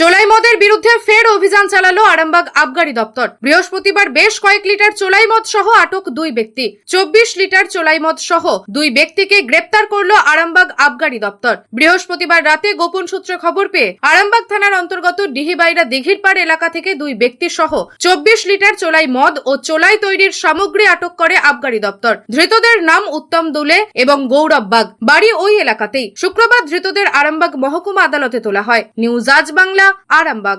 চোলাই মদের বিরুদ্ধে ফের অভিযান চালালো আরামবাগ আবগারি দপ্তর। বৃহস্পতিবার বেশ কয়েক লিটার চোলাই মদ সহ আটক দুই ব্যক্তি। চব্বিশ লিটার চোলাই মদ সহ দুই ব্যক্তিকে গ্রেপ্তার করল আরামবাগ আবগারি দপ্তর। বৃহস্পতিবার রাতে গোপন সূত্রে খবর পেয়ে আরামবাগ থানার অন্তর্গত ডিহিবাইরা দিঘির পাড় এলাকা থেকে দুই ব্যক্তি সহ চব্বিশ লিটার চোলাই মদ ও চোলাই তৈরির সামগ্রী আটক করে আবগারি দপ্তর। ধৃতদের নাম উত্তম দুলে এবং গৌরব বাগ। বাড়ি ওই এলাকাতেই। শুক্রবার ধৃতদের আরামবাগ মহকুমা আদালতে তোলা হয়। নিউজ আজ বাংলা আরামবাগ